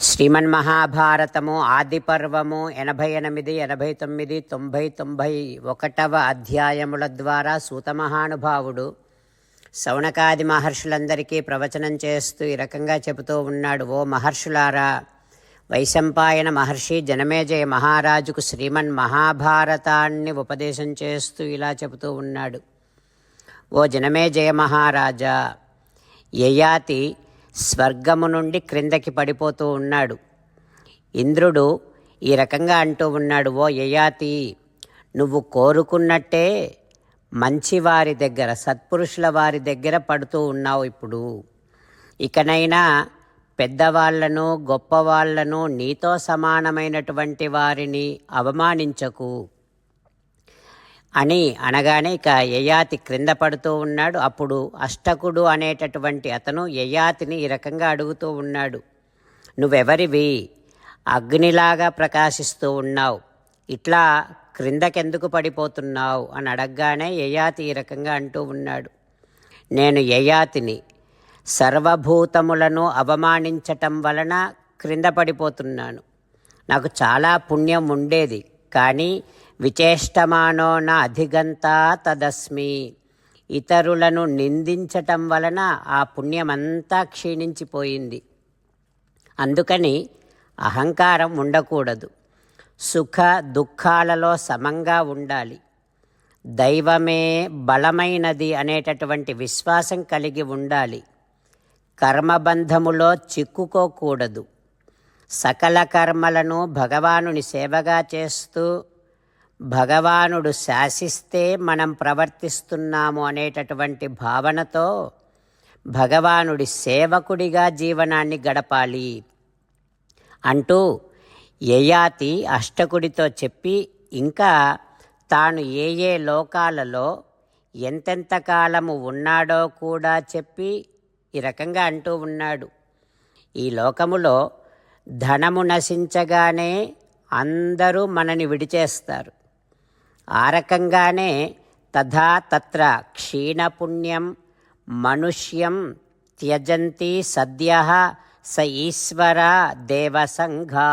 శ్రీమన్మహాభారతము ఆది పర్వము ఎనభై ఎనిమిది ఎనభై తొమ్మిది తొంభై తొంభై ఒకటవ అధ్యాయముల ద్వారా సూతమహానుభావుడు శౌనకాది మహర్షులందరికీ ప్రవచనం చేస్తూ ఈ రకంగా చెబుతూ ఉన్నాడు ఓ మహర్షులారా వైశంపాయన మహర్షి జనమేజయ మహారాజుకు శ్రీమన్ మహాభారతాన్ని ఉపదేశం చేస్తూ ఇలా చెబుతూ ఉన్నాడు. ఓ జనమేజయ మహారాజా యయాతి స్వర్గము నుండి క్రిందకి పడిపోతూ ఉన్నాడు. ఇంద్రుడు ఈ రకంగా అంటూ ఉన్నాడు ఓ యయాతి నువ్వు కోరుకున్నట్టే మంచివారి దగ్గర సత్పురుషుల వారి దగ్గర పడుతూ ఉన్నావు ఇప్పుడు. ఇకనైనా పెద్దవాళ్ళను గొప్పవాళ్ళను నీతో సమానమైనటువంటి వారిని అవమానించకు. అని అనగానే ఇక యయాతి క్రింద పడుతూ ఉన్నాడు. అప్పుడు అష్టకుడు అనేటటువంటి అతను యయాతిని ఈ రకంగా అడుగుతూ ఉన్నాడు. నువ్వెవరివి? అగ్నిలాగా ప్రకాశిస్తూ ఉన్నావు. ఇట్లా క్రిందకెందుకు పడిపోతున్నావు? అని అడగగానే యయాతి ఈ రకంగా అంటూ ఉన్నాడు. నేను యయాతిని సర్వభూతములను అవమానించటం వలన క్రింద పడిపోతున్నాను. నాకు చాలా పుణ్యం ఉండేది. కానీ విచేష్టమానో నా అధిగంతా తదస్మి. ఇతరులను నిందించటం వలన ఆ పుణ్యమంతా క్షీణించిపోయింది. అందుకని అహంకారం ఉండకూడదు. సుఖ దుఃఖాలలో సమంగా ఉండాలి. దైవమే బలమైనది అనేటటువంటి విశ్వాసం కలిగి ఉండాలి. కర్మబంధములో చిక్కుకోకూడదు. సకల కర్మలను భగవానుని సేవగా చేస్తూ భగవానుడు శాసిస్తే మనం ప్రవర్తిస్తున్నాము అనేటటువంటి భావనతో భగవానుడి సేవకుడిగా జీవనాన్ని గడపాలి అంటూ యయాతి అష్టకుడితో చెప్పి ఇంకా తాను ఏ ఏ లోకాలలో ఎంతెంత కాలము ఉన్నాడో కూడా చెప్పి ఈ రకంగా అంటూ ఉన్నాడు. ఈ లోకములో ధనము నశించగానే అందరూ మనని విడిచేస్తారు. ఆ రకంగానే తథా తత్ర క్షీణపుణ్యం మనుష్యం త్యజంతి సద్య స ఈశ్వర దేవసంఘా.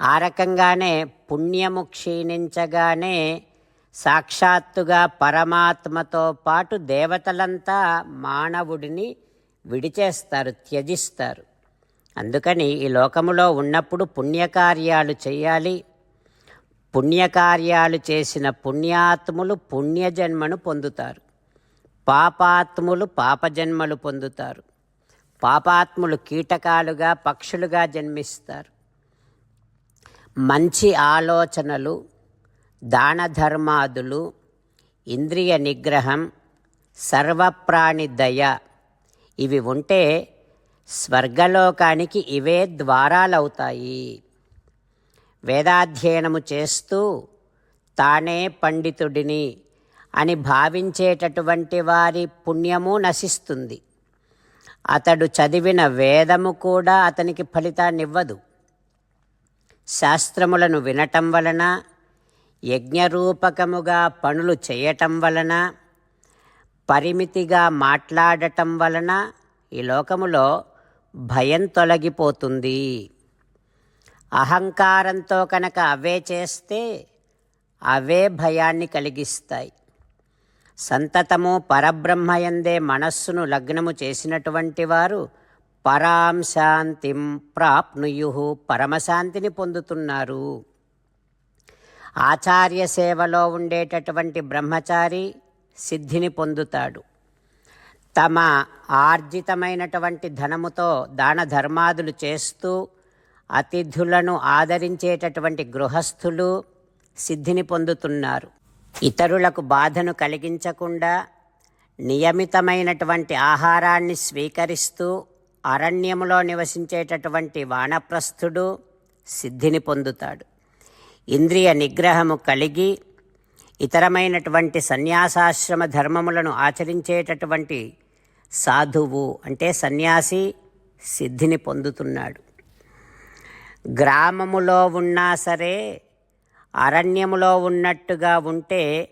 ఆ రకంగానే పుణ్యము క్షీణించగానే సాక్షాత్తుగా పరమాత్మతో పాటు దేవతలంతా మానవుడిని విడిచేస్తారు త్యజిస్తారు. అందుకని ఈ లోకములో ఉన్నప్పుడు పుణ్యకార్యాలు చేయాలి. పుణ్యకార్యాలు చేసిన పుణ్యాత్ములు పుణ్యజన్మను పొందుతారు. పాపాత్ములు పాపజన్మలు పొందుతారు. పాపాత్ములు కీటకాలుగా పక్షులుగా జన్మిస్తారు. మంచి ఆలోచనలు దాన ధర్మాదులు ఇంద్రియ నిగ్రహం సర్వప్రాణి దయ ఇవి ఉంటే స్వర్గలోకానికి ఇవే ద్వారాలవుతాయి. వేదాధ్యయనము చేస్తూ తానే పండితుడిని అని భావించేటటువంటి వారి పుణ్యము నశిస్తుంది. అతడు చదివిన వేదము కూడా అతనికి ఫలితాన్నివ్వదు. శాస్త్రములను వినటం వలన యజ్ఞరూపకముగా పనులు చేయటం వలన పరిమితిగా మాట్లాడటం వలన ఈ లోకములో భయం తొలగిపోతుంది. అహంకారంతో కనుక అవే చేస్తే అవే భయాన్ని కలిగిస్తాయి. సంతతము పరబ్రహ్మయందే మనస్సును లగ్నము చేసినటువంటి వారు పరాం శాంతిం ప్రాప్నుయు పరమశాంతిని పొందుతున్నారు. ఆచార్య సేవలో ఉండేటటువంటి బ్రహ్మచారి సిద్ధిని పొందుతాడు. తమ ఆర్జితమైనటువంటి ధనముతో దాన ధర్మాదులు చేస్తూ అతిథులను ఆదరించేటటువంటి గృహస్థులు సిద్ధిని పొందుతున్నారు. ఇతరులకు బాధను కలిగించకుండా నియమితమైనటువంటి ఆహారాన్ని స్వీకరిస్తూ అరణ్యములో నివసించేటటువంటి వానప్రస్థుడు సిద్ధిని పొందుతాడు. ఇంద్రియ నిగ్రహము కలిగి ఇతరమైనటువంటి సన్యాసాశ్రమ ధర్మములను ఆచరించేటటువంటి సాధువు అంటే సన్యాసి సిద్ధిని పొందుతున్నాడు. గ్రామములో ఉన్నా సరే అరణ్యములో ఉన్నట్టుగా ఉంటే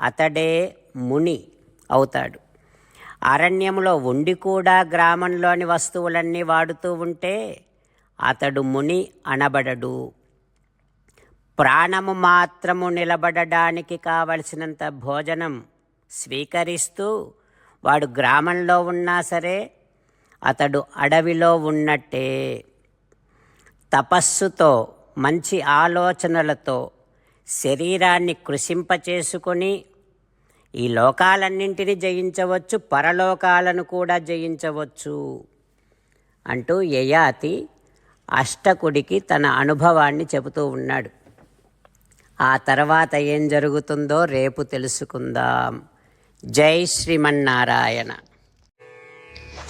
అతడే ముని అవుతాడు. అరణ్యములో ఉండి కూడా గ్రామంలోని వస్తువులన్నీ వాడుతూ ఉంటే అతడు ముని అనబడడు. ప్రాణము మాత్రము నిలబడడానికి కావలసినంత భోజనం స్వీకరిస్తూ వాడు గ్రామంలో ఉన్నా సరే అతడు అడవిలో ఉన్నట్టే. తపస్సుతో మంచి ఆలోచనలతో శరీరాన్ని కృషింపచేసుకొని ఈ లోకాలన్నింటినీ జయించవచ్చు పరలోకాలను కూడా జయించవచ్చు అంటూ యయాతి అష్టకుడికి తన అనుభవాన్ని చెబుతూ ఉన్నాడు. ఆ తర్వాత ఏం జరుగుతుందో రేపు తెలుసుకుందాం. జై శ్రీమన్నారాయణ.